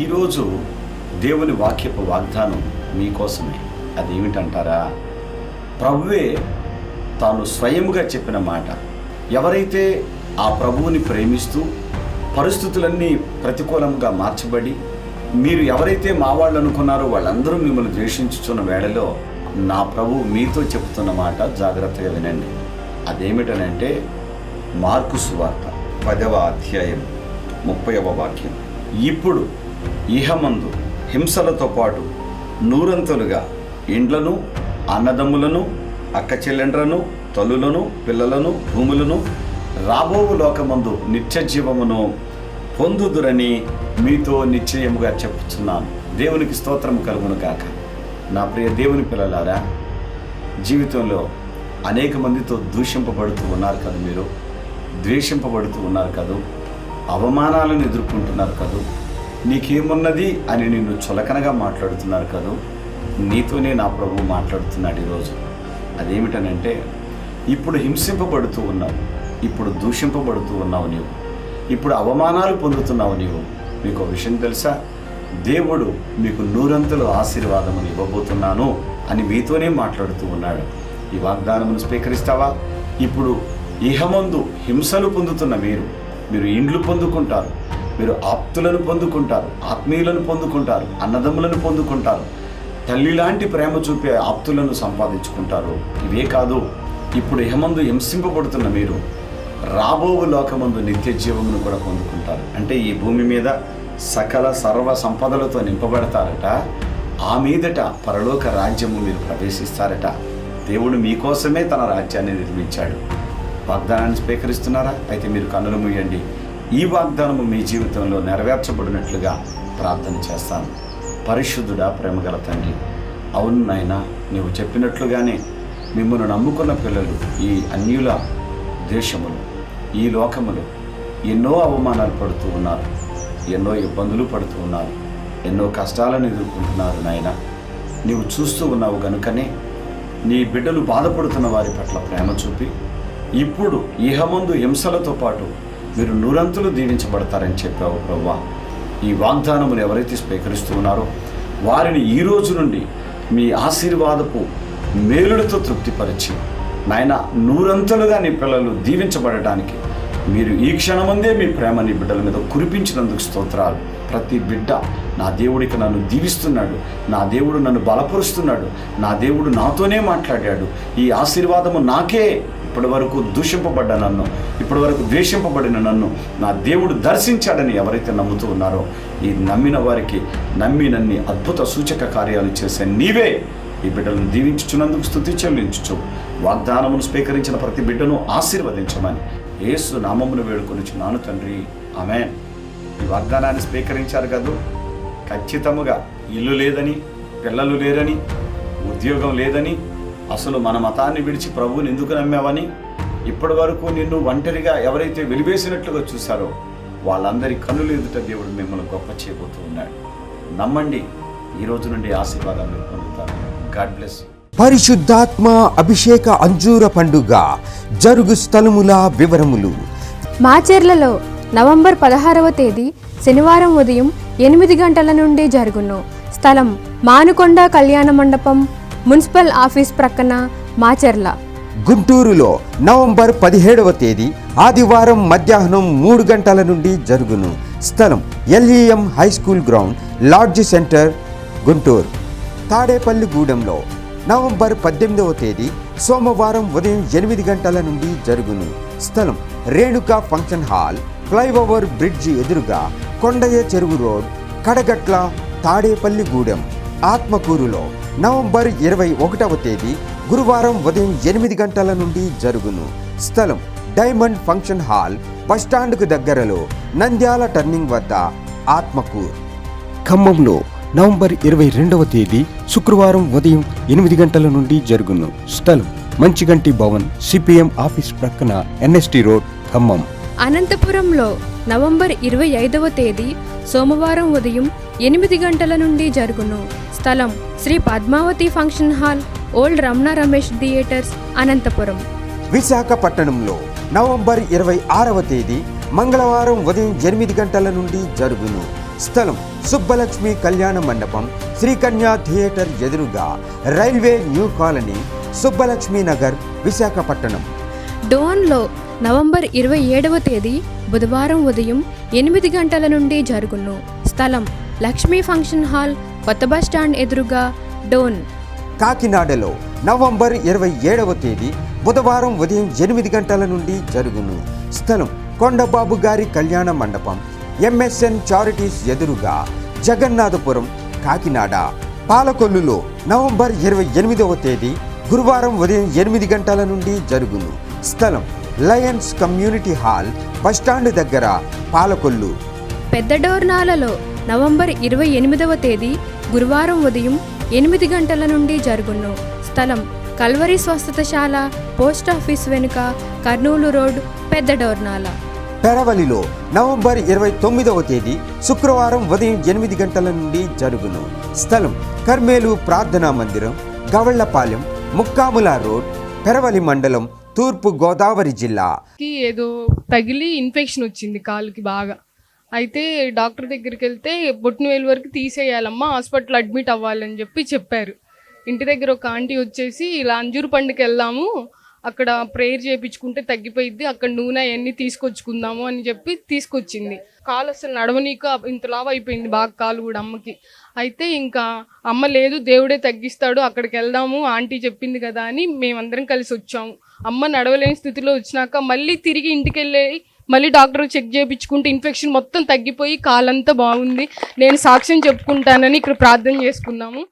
ఈరోజు దేవుని వాక్యపు వాగ్దానం మీకోసమే. అదేమిటంటారా? ప్రభువే తాను స్వయముగా చెప్పిన మాట. ఎవరైతే ఆ ప్రభువుని ప్రేమిస్తూ పరిస్థితులన్నీ ప్రతికూలంగా మార్చబడి మీరు ఎవరైతే మా వాళ్ళు అనుకున్నారో వాళ్ళందరూ మిమ్మల్ని ద్వేషించుచున్న వేళలో నా ప్రభు మీతో చెప్తున్న మాట జాగ్రత్తగా వినండి. అదేమిటనంటే మార్కు సువార్త పదవ అధ్యాయం ముప్పైవ వాక్యం. ఇప్పుడు ఇహమందు హింసలతో పాటు నూరంతులుగా ఇండ్లను అన్నదమ్ములను అక్క చెల్లెండ్రను తల్లులను పిల్లలను భూములను రాబోవు లోకమందు నిత్య జీవమును పొందుదురని మీతో నిశ్చయముగా చెప్పుచున్నాను. దేవునికి స్తోత్రము కలుగును కాక నా ప్రియ దేవుని పిల్లలారా జీవితంలో అనేక మందితో దూషింపబడుతూ ఉన్నారు కదా మీరు ద్వేషింపబడుతూ ఉన్నారు కదూ అవమానాలను ఎదుర్కొంటున్నారు కదూ నీకేమున్నది అని నిన్ను చులకనగా మాట్లాడుతున్నారు కదూ? నీతోనే నా ప్రభు మాట్లాడుతున్నాడు ఈరోజు. అదేమిటనంటే ఇప్పుడు హింసింపబడుతూ ఉన్నావు. ఇప్పుడు దూషింపబడుతూ ఉన్నావు నీవు. ఇప్పుడు అవమానాలు పొందుతున్నావు నీవు. మీకు ఒక విషయం తెలుసా? దేవుడు మీకు నూరంతుల ఆశీర్వాదమును ఇవ్వబోతున్నాను అని మీతోనే మాట్లాడుతూ ఉన్నాడు. ఈ వాగ్దానమును స్వీకరిస్తావా? ఇప్పుడు ఇహమందు హింసలు పొందుతున్న మీరు మీరు ఇండ్లు పొందుకుంటారు. మీరు ఆప్తులను పొందుకుంటారు ఆత్మీయులను పొందుకుంటారు అన్నదమ్ములను పొందుకుంటారు. తల్లి లాంటి ప్రేమ చూపే ఆప్తులను సంపాదించుకుంటారు. ఇవే కాదు ఇప్పుడు ఏమందు హింసింపబడుతున్న మీరు రాబో లోకమందు నిత్య జీవమును కూడా పొందుకుంటారు. అంటే ఈ భూమి మీద సకల సర్వ సంపదలతో నింపబడతారట. ఆ మీదట పరలోక రాజ్యము మీరు ప్రవేశిస్తారట. దేవుడు మీకోసమే తన రాజ్యాన్ని నిర్మించాడు. వాగ్దానాన్ని స్వీకరిస్తున్నారా? అయితే మీరు కన్నులు మూయండి. ఈ వాగ్దానము మీ జీవితంలో నెరవేర్చబడినట్లుగా ప్రార్థన చేస్తాను. పరిశుద్ధుడా ప్రేమగల తండ్రి అవును నాయన నీవు చెప్పినట్లుగానే మిమ్మల్ని నమ్ముకున్న పిల్లలు ఈ అన్యుల దేశములు ఈ లోకములు ఎన్నో అవమానాలు పడుతూ ఉన్నారు ఎన్నో ఇబ్బందులు పడుతూ ఉన్నారు ఎన్నో కష్టాలను ఎదుర్కొంటున్నారు నాయన. నీవు చూస్తూ ఉన్నావు గనుకనే నీ బిడ్డలు బాధపడుతున్న వారి పట్ల ప్రేమ చూపి ఇప్పుడు ఇహమందు హింసలతో పాటు మీరు నూరంతులు దీవించబడతారని చెప్పావు ప్రవ్వా. ఈ వాగ్దానములు ఎవరైతే స్వీకరిస్తూ ఉన్నారో వారిని ఈ రోజు నుండి మీ ఆశీర్వాదపు మేలుడితో తృప్తిపరిచి నాయన నూరంతలుగా నీ పిల్లలు దీవించబడటానికి మీరు ఈ క్షణముందే మీ ప్రేమ నీ బిడ్డల మీద కురిపించినందుకు స్తోత్రాలు. ప్రతి బిడ్డ నా దేవుడికి నన్ను దీవిస్తున్నాడు నా దేవుడు నన్ను బలపరుస్తున్నాడు నా దేవుడు నాతోనే మాట్లాడాడు. ఈ ఆశీర్వాదము నాకే ఇప్పటి వరకు దూషింపబడ్డ నన్ను ఇప్పటి వరకు ద్వేషింపబడిన నన్ను నా దేవుడు దర్శించాడని ఎవరైతే నమ్ముతూ ఉన్నారో ఈ నమ్మిన వారికి నమ్మి నన్ని అద్భుత సూచక కార్యాలు చేసే నీవే ఈ బిడ్డలను దీవించుచున్నందుకు స్థుతి చెల్లించుచు. వాగ్దానమును స్వీకరించిన ప్రతి బిడ్డను ఆశీర్వదించమని ఏసు నామమును వేడుకొనిచున్నాను తండ్రి. ఆమె ఈ వాగ్దానాన్ని స్వీకరించారు కదూ? ఖచ్చితముగా ఇల్లు లేదని పిల్లలు లేరని ఉద్యోగం లేదని అసలు మన మతాన్ని విడిచి ప్రభువుని ఎందుకు నమ్మావని? ఇప్పటి వరకు నిన్ను ఒంటరిగా ఎవరైతే వెలివేసినట్లుగా చూశారో వాళ్ళందరి కన్నులు ఎదుట దేవుడు మిమ్మల్ని గొప్ప చేయబోతూ ఉన్నాడు. నమ్మండి ఈ రోజు నుండి ఆశీర్వాదాలు మీరు పొందుతారు గాడ్ బ్లెస్ పరిశుద్ధాత్మ అభిషేక అంజూర పండుగ జరుగు స్థలముల వివరములు. మాచెర్లలో నవంబర్ పదహారవ తేదీ శనివారం ఉదయం ఎనిమిది గంటల నుండి జరుగును. స్థలం మానుకొండ కళ్యాణ మండపం మున్సిపల్ ఆఫీస్ ప్రక్కన మాచెర్ల. గుంటూరులో నవంబర్ పదిహేడవ తేదీ ఆదివారం మధ్యాహ్నం మూడు గంటల నుండి జరుగును. స్థలం LEM high school ground lodge centre Guntur. తాడేపల్లిగూడెంలో November పద్దెనిమిదవ తేదీ సోమవారం ఉదయం ఎనిమిది గంటల నుండి జరుగును. స్థలం Renuka function hall flyover bridge ఎదురుగా కొండయ్య చెరువు రోడ్ కడగట్ల తాడేపల్లిగూడెం ఆత్మకూరులో నవంబర్ ఇరవై ఒకటవ తేదీ గురువారం ఉదయం ఎనిమిది గంటల నుండి జరుగును. స్థలం డైమండ్ ఫంక్షన్ హాల్ బస్టాండ్కు దగ్గరలో నంద్యాల టర్నింగ్ వద్ద ఆత్మకూర్. ఖమ్మంలో నవంబర్ ఇరవై రెండవ తేదీ శుక్రవారం ఉదయం ఎనిమిది గంటల నుండి జరుగును. స్థలం మంచిగంటి భవన్ సిపిఎం ఆఫీస్ ప్రక్కన ఎన్ఎస్టి రోడ్ ఖమ్మం. అనంతపురంలో నవంబర్ ఇరవై ఐదవ తేదీ సోమవారం ఉదయం ఎనిమిది గంటల నుండి జరుగును. స్థలం Shri Padmavathi function hall old Ramana Ramesh theatres Anantapuram. విశాఖపట్టణంలో November ఇరవై ఆరవ తేదీ మంగళవారం ఉదయం ఎనిమిది గంటల నుండి జరుగును. స్థలం సుబ్బలక్ష్మి కళ్యాణ మండపం శ్రీకన్యా థియేటర్ ఎదురుగా railway new colony Subbalakshmi Nagar Visakhapatnam. డోన్లో November ఇరవై ఏడవ తేదీ బుధవారం ఉదయం ఎనిమిది గంటల నుండి జరుగును. స్థలం లక్ష్మీ ఫంక్షన్ హాల్ కొత్త బస్ స్టాండ్ ఎదురుగా డోన్. కాకినాడలో నవంబర్ ఇరవై ఏడవ తేదీ బుధవారం ఉదయం ఎనిమిది గంటల నుండి జరుగును. స్థలం కొండబాబు గారి కళ్యాణ మండపం ఎంఎస్ఎన్ చారిటీస్ ఎదురుగా జగన్నాథపురం కాకినాడ. పాలకొల్లులో నవంబర్ ఇరవై ఎనిమిదవ తేదీ గురువారం ఉదయం ఎనిమిది గంటల నుండి జరుగును. స్థలం లయన్స్ కమ్యూనిటీ హాల్ బస్టాండ్ దగ్గర పాలకొల్లు. పెద్ద డోర్నాలలో నవంబర్ ఇరవై ఎనిమిదవ తేదీ గురువారం ఉదయం ఎనిమిది గంటల నుండి జరుగును. స్థలం కల్వరి స్వస్థతశాల పోస్ట్ ఆఫీస్ వెనుక కర్నూలు రోడ్ పెద్ద డోర్నాల. పెరవలిలో నవంబర్ ఇరవై తొమ్మిదవ తేదీ శుక్రవారం ఉదయం ఎనిమిది గంటల నుండి జరుగును. స్థలం కర్మేలు ప్రార్థనా మందిరం గవళ్ళపాలెం ముక్కాముల రోడ్ పెరవలి మండలం తూర్పు గోదావరి జిల్లా. కి ఏదో తగిలి ఇన్ఫెక్షన్ వచ్చింది కాలుకి బాగా. అయితే డాక్టర్ దగ్గరికి వెళ్తే బొట్టిన వేలు వరకు తీసేయాలమ్మా హాస్పిటల్ అడ్మిట్ అవ్వాలని చెప్పి చెప్పారు. ఇంటి దగ్గర ఒక ఆంటీ వచ్చేసి ఇలా అంజూరు పండుగకి వెళ్దాము అక్కడ ప్రేయర్ చేయించుకుంటే తగ్గిపోయిద్ది అక్కడ నూనె అవన్నీ తీసుకొచ్చుకుందాము అని చెప్పి తీసుకొచ్చింది. కాలు అసలు నడవనీక ఇంత లావు అయిపోయింది బాగా కాలు కూడా అమ్మకి. అయితే ఇంకా అమ్మ లేదు దేవుడే తగ్గిస్తాడు అక్కడికి వెళ్దాము ఆంటీ చెప్పింది కదా అని మేమందరం కలిసి వచ్చాము. అమ్మ నడవలేని స్థితిలో వచ్చినాక మళ్ళీ తిరిగి ఇంటికి వెళ్ళి మళ్ళీ డాక్టర్ చెక్ చేయించుకుంటే ఇన్ఫెక్షన్ మొత్తం తగ్గిపోయి కాలంతా బాగుంది. నేను సాక్ష్యం చెప్పుకుంటానని ఇక్కడ ప్రార్థన చేసుకున్నాము.